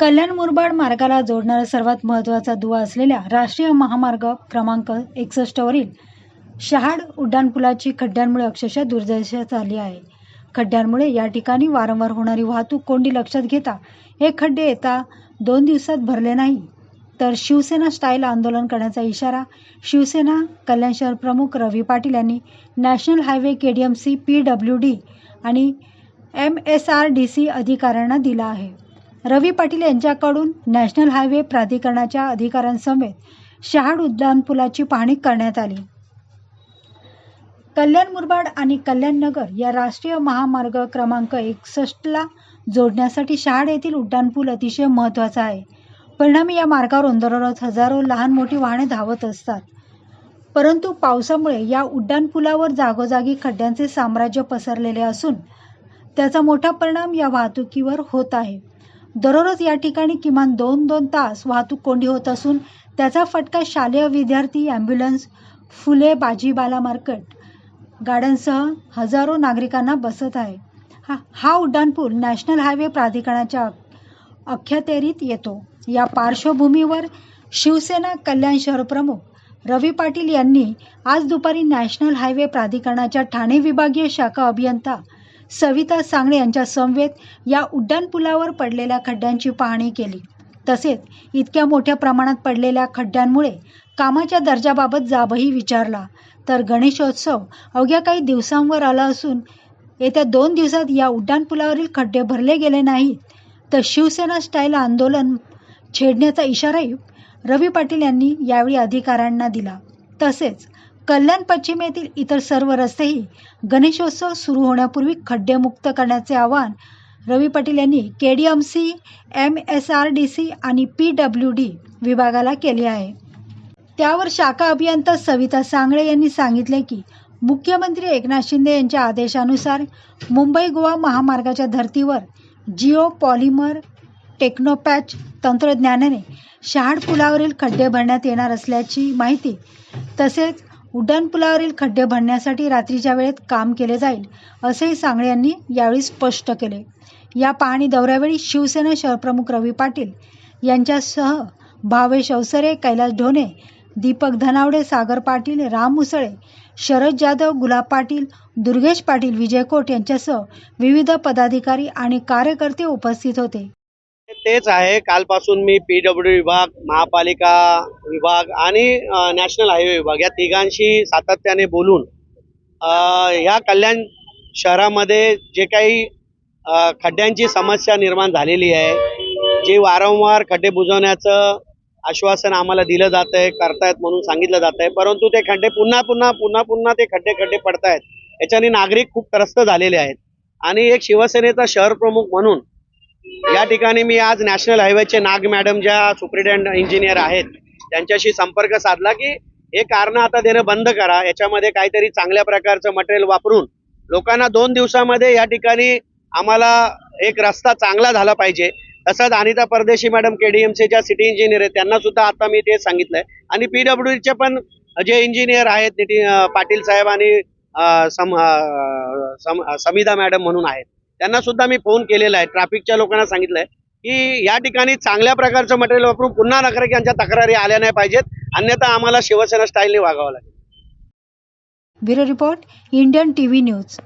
कल्याण मुरबाड मार्गाला जोडणारा सर्वात महत्त्वाचा दुवा असलेल्या राष्ट्रीय महामार्ग क्रमांक एकसष्टवरील शहाड उड्डाणपुलाची खड्ड्यांमुळे अक्षरशः दुर्दशा झाली आहे. खड्ड्यांमुळे या ठिकाणी वारंवार होणारी वाहतूक कोंडी लक्षात घेता हे खड्डे येता दोन दिवसात भरले नाही. तर शिवसेना स्टाईल आंदोलन करण्याचा इशारा शिवसेना कल्याण शहर प्रमुख रवी पाटील यांनी national highway K D M C P W D आणि M S R D C अधिकाऱ्यांना दिला आहे. रवी पाटील यांच्याकडून नॅशनल हायवे प्राधिकरणाच्या अधिकाऱ्यांसमेत शहाड उड्डाणपुलाची पाहणी करण्यात आली. कल्याण मुरबाड आणि कल्याण नगर या राष्ट्रीय महामार्ग क्रमांक एकसष्टला जोडण्यासाठी शहाड येथील उड्डाणपूल अतिशय महत्त्वाचा आहे. परिणामी या मार्गावर दररोज हजारो लहान मोठी वाहने धावत असतात. परंतु पावसामुळे या उड्डाणपुलावर जागोजागी खड्ड्यांचे साम्राज्य पसरलेले असून त्याचा मोठा परिणाम या वाहतुकीवर होत आहे. दररोज या ठिकाणी किमान दोन दोन तास वाहतूक कोंडी होत असून त्याचा फटका शालेय विद्यार्थी ॲम्ब्युलन्स फुले भाजीपाला मार्केट गाड्यांसह हजारो नागरिकांना बसत आहे. हा हा उड्डाणपूल नॅशनल हायवे प्राधिकरणाच्या अख्यातेरीत येतो. या पार्श्वभूमीवर शिवसेना कल्याण शहर प्रमुख रवी पाटील यांनी आज दुपारी नॅशनल हायवे प्राधिकरणाच्या ठाणे विभागीय शाखा अभियंता सविता सांगणे यांच्या समवेत या उड्डाणपुलावर पडलेल्या खड्ड्यांची पाहणी केली. तसेच इतक्या मोठ्या प्रमाणात पडलेल्या खड्ड्यांमुळे कामाच्या दर्जाबाबत जाबही विचारला. तर गणेशोत्सव अवघ्या काही दिवसांवर आला असून येत्या दोन दिवसात या उड्डाणपुलावरील खड्डे भरले गेले नाहीत तर शिवसेना स्टाईल आंदोलन छेडण्याचा इशाराही रवी पाटील यांनी यावेळी अधिकाऱ्यांना दिला. तसेच कल्याण पश्चिमेतील इतर सर्व रस्तेही गणेशोत्सव सुरू होण्यापूर्वी खड्डेमुक्त करण्याचे आवाहन रवी पाटील यांनी K D M C M S R D C आणि पी डब्ल्यू डी विभागाला केले आहे. त्यावर शाखा अभियंता सविता सांगळे यांनी सांगितले की मुख्यमंत्री एकनाथ शिंदे यांच्या आदेशानुसार मुंबई गोवा महामार्गाच्या धर्तीवर जिओ पॉलिमर टेक्नोपॅच तंत्रज्ञानाने शहाड पुलावरील खड्डे भरण्यात येणार असल्याची माहिती तसेच उड्डाणपुलावरील खड्डे भरण्यासाठी रात्रीच्या वेळेत काम केले जाईल असेही सांगळे यांनी यावेळी स्पष्ट केले. या पाहणी दौऱ्यावेळी शिवसेना शहरप्रमुख रवी पाटील यांच्यासह भावेश अवसरे कैलास ढोणे दीपक धनावडे सागर पाटील राम मुसळे शरद जाधव गुलाब पाटील दुर्गेश पाटील विजय कोट यांच्यासह विविध पदाधिकारी आणि कार्यकर्ते उपस्थित होते. तेच आहे. कालपासून मी पी डब्ल्यू विभाग महापालिका विभाग आणि नॅशनल हायवे विभाग या तिघांशी सातत्याने बोलून ह्या कल्याण शहरामध्ये जे काही खड्ड्यांची समस्या निर्माण झालेली आहे जे वारंवार खड्डे बुजवण्याचं आश्वासन आम्हाला दिलं जात आहे करतायत म्हणून सांगितलं जात आहे परंतु ते खड्डे पुन्हा पुन्हा पुन्हा पुन्हा ते खड्डे खड्डे पडतायत. याच्याने नागरिक खूप त्रस्त झालेले आहेत. आणि एक शिवसेनेचा शहर प्रमुख म्हणून या ठिकाणी मी आज नॅशनल हायवेचे नाग मॅडम ज्या सुप्रिटेंड इंजिनियर आहेत त्यांच्याशी संपर्क साधला की हे कारण आता देणं बंद करा. याच्यामध्ये काहीतरी चांगल्या प्रकारचं मटेरियल वापरून लोकांना दोन दिवसामध्ये या ठिकाणी आम्हाला एक रस्ता चांगला झाला पाहिजे. तसंच अनिता परदेशी मॅडम केडीएमसीच्या सिटी इंजिनियर आहेत त्यांना सुद्धा आता मी ते सांगितलंय. आणि पीडब्ल्यूडीचे पण जे इंजिनियर आहेत नितीन पाटील साहेब आणि सम सम- समिधा मॅडम म्हणून आहेत. त्यांना सुद्धा मी फोन केलेला आहे. ट्रॅफिकच्या लोकांना सांगितलंय की या ठिकाणी चांगल्या प्रकारचं मटेरियल वापरून पुन्हा नागरिकांच्या तक्रारी आल्या नाही पाहिजेत. अन्यथा आम्हाला शिवसेना स्टाईलने वागावं लागेल. Bureau report Indian TV news.